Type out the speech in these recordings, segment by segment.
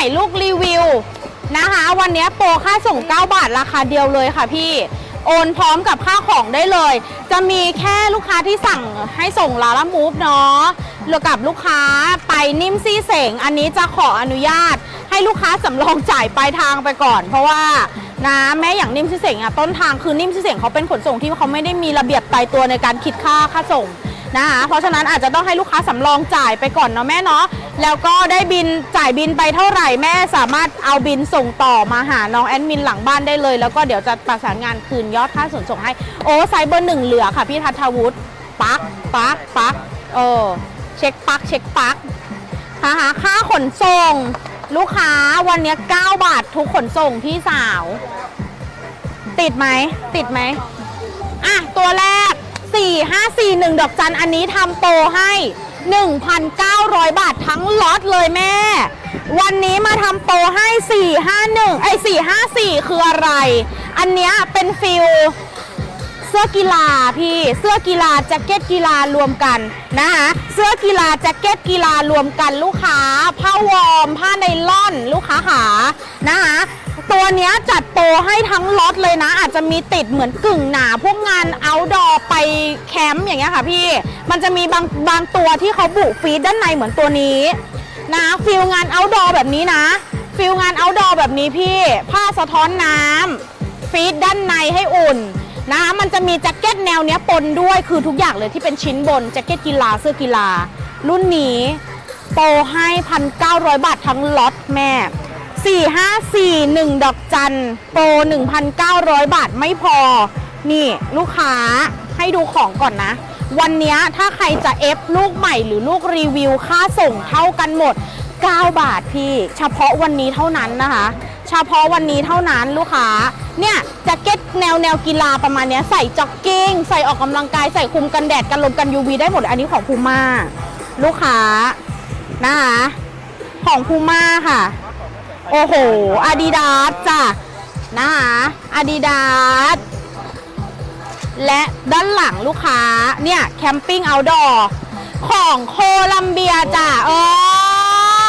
ถ่ลูกรีวิวนะคะ วันนี้โปรค่าส่ง 9 บาทราคาเดียวเลยค่ะพี่ โอนพร้อมกับค่าของได้เลย จะมีแค่ลูกค้าที่สั่งให้ส่งลาลามูฟเนาะหรือกับลูกค้าไปนิ่มซี่เสง อันนี้จะขออนุญาต ให้ลูกค้าสำรองจ่ายปลายทางไปก่อน เพราะว่านะแม้อย่างนิ่มซี่เสงอะต้นทางคือนิ่มซี่เสงเขาเป็นขนส่งที่เขาไม่ได้มีระเบียบตายตัวในการคิดค่าค่าส่ง นะคะเพราะฉะนั้นอาจจะต้องให้ลูกค้าสำรองจ่ายไปก่อนเนาะแม่เนาะแล้วก็ได้บินจ่ายบินไปเท่าไหร่แม่สามารถเอาบินส่งต่อมาหาน้องแอดมินหลังบ้านได้เลย แล้วก็เดี๋ยวจะประสานงานคืนยอดค่าส่งส่งให้โอ้ไซเบอร์หนึ่งเหลือค่ะพี่ทัทวุฒิปักปักปักเออเช็คปักเช็คปักนะคะค่าขนส่ง ลูกค้าวันนี้ 9 บาททุกขนส่งพี่สาว ติดไหมติดไหมอะตัวแรก 4 5 4 1 ดอกจันอันนี้ทำโปรให้ 1,900 บาททั้งล็อตเลยแม่ วันนี้มาทำโปรให้ 451ไอ้454 คืออะไร อันเนี้ยเป็นฟิลเสื้อกีฬาพี่ เสื้อกีฬาแจ็คเก็ตกีฬารวมกันนะคะเสื้อกีฬาแจ็คเก็ตกีฬารวมกันลูกค้า ผ้าวอร์มผ้าไนล่อนลูกค้าขานะคะ ตัวเนี้ยจัดโปรให้ทั้งล็อตเลยนะ อาจจะมีติดเหมือนกึ่งหนา พวกงาน outdoor ไปแคมป์อย่างเงี้ยค่ะพี่ มันจะมีบางบางตัวที่เขาบุฟีดด้านในเหมือนตัวนี้ นะฟิลงาน outdoor แบบนี้นะ ฟิลงาน outdoor แบบนี้พี่ ผ้าสะท้อนน้ำฟีดด้านในให้อุ่นนะมันจะมีแจ็คเก็ตแนวเนี้ยปนด้วยคือทุกอย่างเลยที่เป็นชิ้นบนแจ็คเก็ตกีฬาเสื้อกีฬา รุ่นนี้โปรให้พันเก้าบาททั้งล็อตแม่ 4 5 4 1 ดอกจันโปร 1,900 บาทไม่พอ นี่ลูกค้าให้ดูของก่อนนะ วันนี้ถ้าใครจะเอฟลูกใหม่หรือลูกรีวิวค่าส่งเท่ากันหมด 9 บาทพี่ เฉพาะวันนี้เท่านั้นนะคะ เฉพาะวันนี้เท่านั้นลูกค้า เนี่ยแจ็คเก็ตแนวแนวกีฬาประมาณนี้ใส่จ็อกกิ้ง ใส่ออกกำลังกาย ใส่คุมกันแดดกันลมกัน UV ได้หมดอันนี้ของพูม่าลูกค้านะคะของพูม่าค่ะ โอ้โหอาดิดาสจ้ะนะคะอาดิดาสและด้านหลังลูกค้าเนี่ยแคมปิ้งเอาดอร์ของโคลัมเบียจ้ะเอ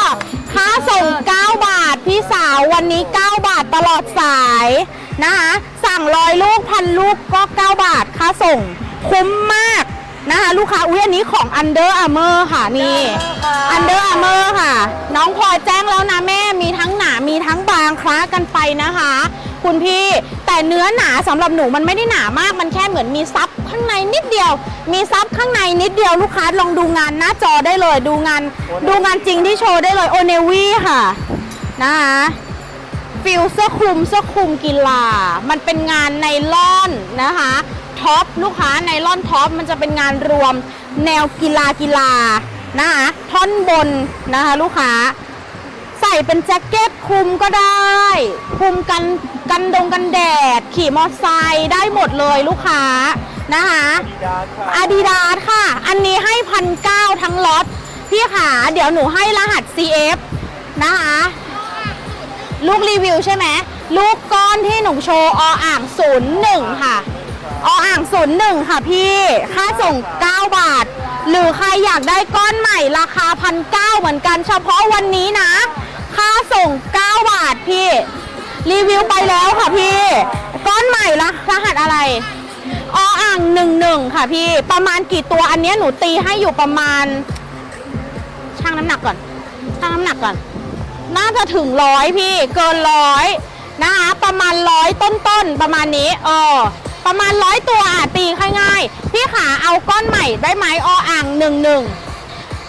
อค่าส่ง 9 บาท พี่สาววันนี้ 9 บาทตลอดสายนะคะสั่งร้อยลูกพันลูกก็ 9 บาทค่าส่ง คุ้มมากนะคะลูกค้าอุ้ยอันนี้ของ Under Armour ค่ะนี่ Under Armour ค่ะ น้องพลอยแจ้ นไปนะคะ คุณพี่แต่เนื้อหนาสำหรับหนูมันไม่ได้หนามาก มันแค่เหมือนมีซับข้างในนิดเดียว มีซับข้างในนิดเดียวลูกค้าลองดูงานหน้าจอได้เลย ดูงานดูงานจริงที่โชว์ได้เลยโอเนวีค่ะนะคะฟิลเสื้อคลุมเสื้อคลุมกีฬา มันเป็นงานไนล่อนนะคะท็อปลูกค้าไนล่อนท็อปมันจะเป็นงานรวมแนวกีฬากีฬานะคะท่อนบนนะคะลูกค้า ใส่เป็นแจ็คเก็ตคลุมก็ได้คลุมกันกันดงกันแดด ขี่มอเตอร์ไซค์ได้หมดเลยลูกค้านะคะอาดิดาสค่ะ อันนี้ให้พันเก้าทั้งล็อตพี่ขาเดี๋ยวหนูให้รหัส CF นะคะลูกรีวิวใช่ไหมลูกก้อนที่หนูโชว์ออ่าง 01 ค่ะออ่าง 01 ค่ะพี่ ค่าส่ง 9 บาท หรือใครอยากได้ก้อนใหม่ราคาพันเเหมือนกันเฉพาะวันนี้นะ ค่าส่ง 9 บาทพี่ รีวิวไปแล้วค่ะพี่ ก้อนใหม่ละรหัสอะไรออ่าง11ค่ะพี่ ประมาณกี่ตัวอันนี้หนูตีให้อยู่ประมาณช่างน้ำหนักก่อนช่างน้ำหนักก่อน น่าจะถึงร้อยพี่ เกินร้อยนะคะประมาณร้อยต้นๆประมาณนี้เออประมาณร้อยตัวอะตีง่ายๆพี่ขาเอาก้อนใหม่ได้ไหมออ่างหนึ่งหนึ่ง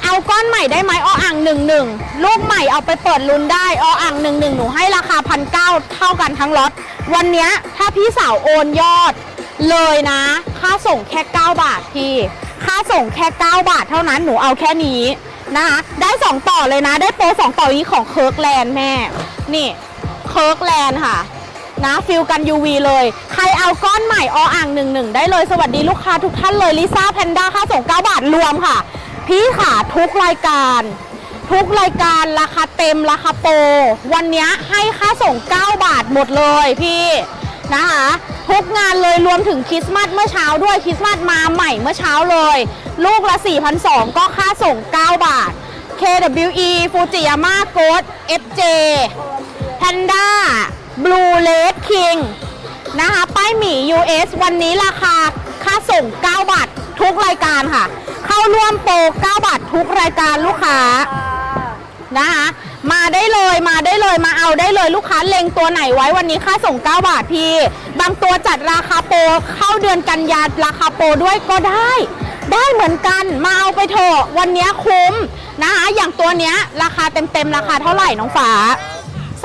เอาก้อนใหม่ได้ไหมออ่างหนึ่งหนึ่งลูกใหม่เอาไปเปิดลุ้นได้ออ่างหนึ่งหนึ่งหนูให้ราคาพันเก้าเท่ากันทั้งล็อตวันนี้ถ้าพี่สาวโอนยอดเลยนะ ค่าส่งแค่ 9 บาทพี่ ค่าส่งแค่ 9 บาทเท่านั้นหนูเอาแค่นี้นะคะได้ 2 ต่อเลยนะ ได้โปร2ต่อนี้ของเคิร์กแลนด์แม่ นี่เคิร์กแลนด์ค่ะ นะฟิลกัน UV เลย ใครเอาก้อนใหม่ออ่าง11ได้เลย สวัสดีลูกค้าทุกท่านเลยลิซ่าแพนด้าค่าส่ง 9 บาทรวมค่ะ พี่ค่ะทุกรายการ ทุกรายการราคาเต็มราคาโปรวันนี้ให้ค่าส่ง 9 บาทหมดเลยพี่นะคะทุกงานเลยรวมถึงคริสต์มาสเมื่อเช้าด้วยคริสต์มาสมาใหม่เมื่อเช้าเลย ลูกละ 4,200 ก็ค่าส่ง 9 บาท KWE Fujiyama Ghost FJ Panda Blue Red King นะคะ ป้ายหมี US วันนี้ราคาค่าส่ง 9 บาท ทุกรายการค่ะ เข้าร่วมโปร9บาททุกรายการลูกค้านะคะมาได้เลยมาได้เลยมาเอาได้เลยลูกค้าเล็งตัวไหนไว้วันนี้ค่าส่ง 9 บาทพี่ บางตัวจัดราคาโปรเข้าเดือนกันยาราคาโปรด้วยก็ได้ ได้เหมือนกันมาเอาไปเถอะวันนี้คุ้มนะคะอย่างตัวเนี้ยราคาเต็มๆราคาเท่าไหร่น้องฟ้า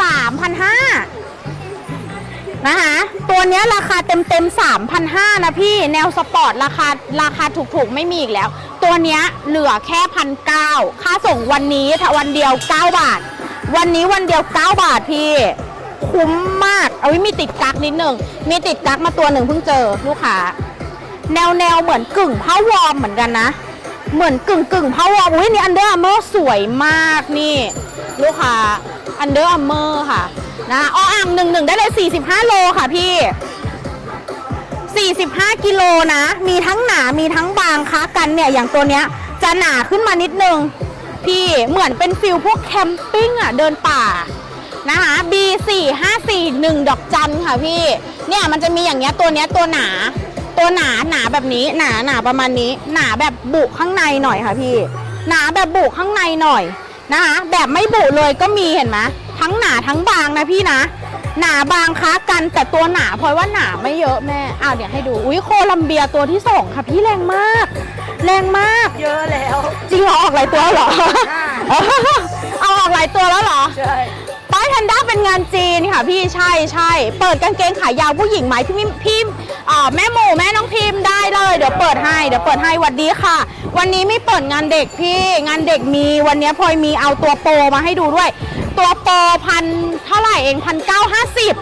3,500 นะคะ ตัวนี้ราคาเต็มเต็ม3,500นะพี่ แนวสปอร์ตราคาราคาถูกๆ ไม่มีอีกแล้ว ตัวนี้เหลือแค่พันเก้าค่าส่งวันนี้ถ้าวันเดียว 9 บาท วันนี้วันเดียว 9 บาทพี่ คุ้มมาก เอาไว้มีติดกักนิดหนึ่ง มีติดกักมาตัวหนึ่งเพิ่งเจอลูกค้า แนวแนวเหมือนกึ่งผ้าวอร์มเหมือนกันนะ เหมือนกึ่งกึ่งผ้าวอร์มอุ้ยนี่อันเดอร์อาร์เมอร์สวยมากนี่ ลูกค้า อันเดอร์อาร์เมอร์ค่ะนะอ้ออ่างหนึ่งหนึ่งได้เลย 45 โลค่ะพี่ 45 กิโลนะ มีทั้งหนา มีทั้งบางค้ากันเนี่ย อย่างตัวเนี้ย จะหนาขึ้นมานิดนึง พี่เหมือนเป็นฟิลพวกแคมปิ้งอะ เดินป่านะคะ B 4 5 4 1 ดอกจันค่ะพี่ เนี่ยมันจะมีอย่างเงี้ยตัวเนี้ยตัวหนา ตัวหนาหนาแบบนี้ หนาหนาประมาณนี้ หนาแบบบุข้างในหน่อยค่ะพี่ หนาแบบบุข้างในหน่อย นะคะแบบไม่บุเลยก็มีเห็นไหมทั้งหนาทั้งบางนะพี่นะ หนาบางค้ากันแต่ตัวหนาเพราะว่าหนาไม่เยอะแม่อ้าวเดี๋ยวให้ดูอุ้ยโคลัมเบียตัวที่สองค่ะพี่แรงมาก แรงมาก เยอะแล้ว จริงเหรอออกหลายตัวเหรอ เอาออกหลายตัวแล้วเหรอใช่ป้ายแพนด้าเป็นงานจีนค่ะพี่ใช่ใช่เปิดกางเกงขายาวผู้หญิงไหมพี่พี่พี่อ่าแม่หมูแม่น้องพิมพ์ได้เลย เดี๋ยวเปิดให้เดี๋ยวเปิดให้หวัดดีค่ะ วันนี้ไม่เปิดงานเด็กพี่งานเด็กมีวันนี้พลอยมีเอาตัวโปรมาให้ดูด้วย ตัวโปรพันเท่าไหร่เองพันเก้าห้าสิบ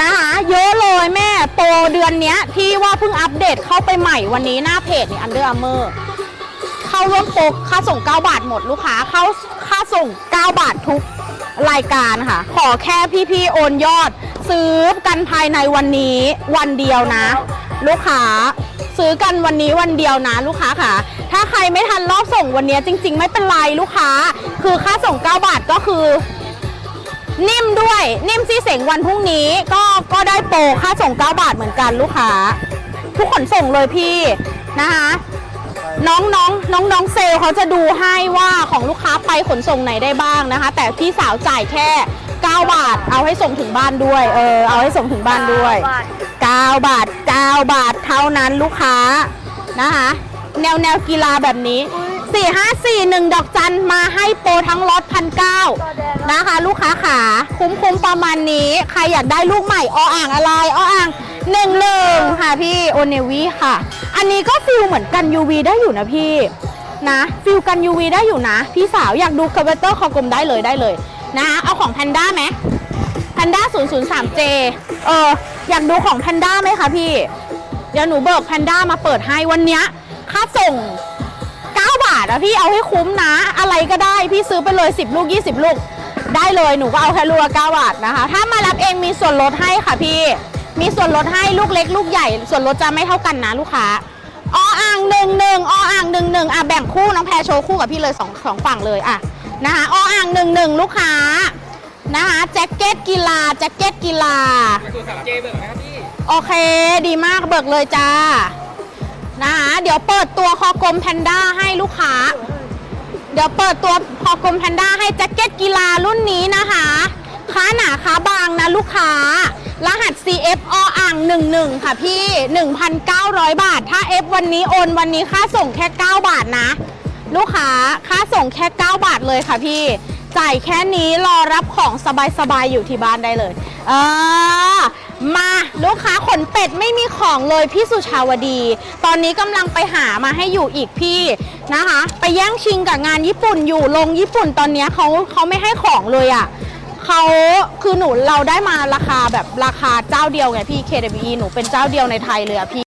นะคะเยอะเลยแม่โปรเดือนนี้ที่ว่าเพิ่งอัปเดตเข้าไปใหม่วันนี้หน้าเพจนี่อันเดอร์อาร์เมอร์เข้าร่วมโปรค่าส่ง 9 บาทหมดลูกค้าเข้าค่าส่ง 9 บาททุกรายการค่ะ ขอแค่พี่ๆโอนยอด ซื้อกันภายในวันนี้วันเดียวนะ ลูกค้าซื้อกันวันนี้วันเดียวนะ ลูกค้าค่ะ รไม่ทันรอบส่งวันนี้จริง ๆ ไม่เป็นไรลูกค้า คือค่าส่ง 9 บาทก็คือ นิ่มด้วยนิ่มซี่เสงวันพรุ่งนี้ก็ก็ได้โปรค่าส่ง 9 บาทเหมือนกันลูกค้า ทุกขนส่งเลยพี่นะคะน้องน้องน้องน้องเซลลเขาจะดูให้ว่าของลูกค้าไปขนส่งไหนได้บ้างนะคะ แต่พี่สาวจ่ายแค่ 9 บาท เอาให้ส่งถึงบ้านด้วย เออเอาให้ส่งถึงบ้านด้วย 9 บาท9บาทเท่านั้นลูกค้านะคะ แนวแนวกีฬาแบบนี้ 4 5 4 1 ดอกจันมาให้โปรทั้งรถพันเก้านะคะ ลูกค้าขาคุ้มคุ้มประมาณนี้ ใครอยากได้ลูกใหม่ออ่างอะไรออ่างหนึ่งหนึ่งค่ะพี่โอเนวีค่ะ อันนี้ก็ฟิลเหมือนกัน UV ได้อยู่นะพี่นะฟิลกัน UV ได้อยู่นะ พี่สาวอยากดูคาร์เบเตอร์คอกลมได้เลยได้เลยนะคะเอาของแพนด้าไหมแพนด้า 003J เอออยากดูของแพนด้าไหมคะพี่ เดี๋ยวหนูเบิกแพนด้ามาเปิดให้วันเนี้ย ค่าส่ง 9 บาทอะพี่เอาให้คุ้มนะ อะไรก็ได้พี่ซื้อไปเลย 10 ลูก 20 ลูก ได้เลยหนูก็เอาแค่ลูกละ9บาทนะคะ ถ้ามารับเองมีส่วนลดให้ค่ะพี่ มีส่วนลดให้ลูกเล็ก ลูกใหญ่ ส่วนลดจะไม่เท่ากันนะลูกค้าออ่างหนึ่งหนึ่งออ่างหนึ่งหนึ่งอะแบ่งคู่น้องแพรโชว์คู่กับพี่เลยสองสองฝั่งเลยอะนะคะออ่างหนึ่งหนึ่งลูกค้านะคะแจ็คเก็ตกีฬาแจ็คเก็ตกีฬาส่วนสามเจเบิกนะครับพี่โอเคดีมากเบิกเลยจ้า นะคะเดี๋ยวเปิดตัวคอกลมแพนด้าให้ลูกค้า เดี๋ยวเปิดตัวคอกลมแพนด้าให้แจ็คเก็ตกีฬารุ่นนี้นะคะค้าหนาค้าบางนะลูกค้า รหัส CF ออ่าง 11 ค่ะพี่ 1,900 บาท ถ้า F วันนี้โอนวันนี้ค่าส่งแค่ 9 บาทนะ ลูกค้าค่าส่งแค่ 9 บาทเลยค่ะพี่ จ่ายแค่นี้รอรับของสบายๆ อยู่ที่บ้านได้เลย เออ มาลูกค้าขนเป็ดไม่มีของเลยพี่สุชาวดี ตอนนี้กำลังไปหามาให้อยู่อีกพี่นะคะ ไปแย่งชิงกับงานญี่ปุ่นอยู่ลงญี่ปุ่นตอนนี้เขาเขาไม่ให้ของเลยอะ่ะเขาคือหนูเราได้มาราคาแบบราคาเจ้าเดียวไงพี่ KWE หนูเป็นเจ้าเดียวในไทยเลยอะพี่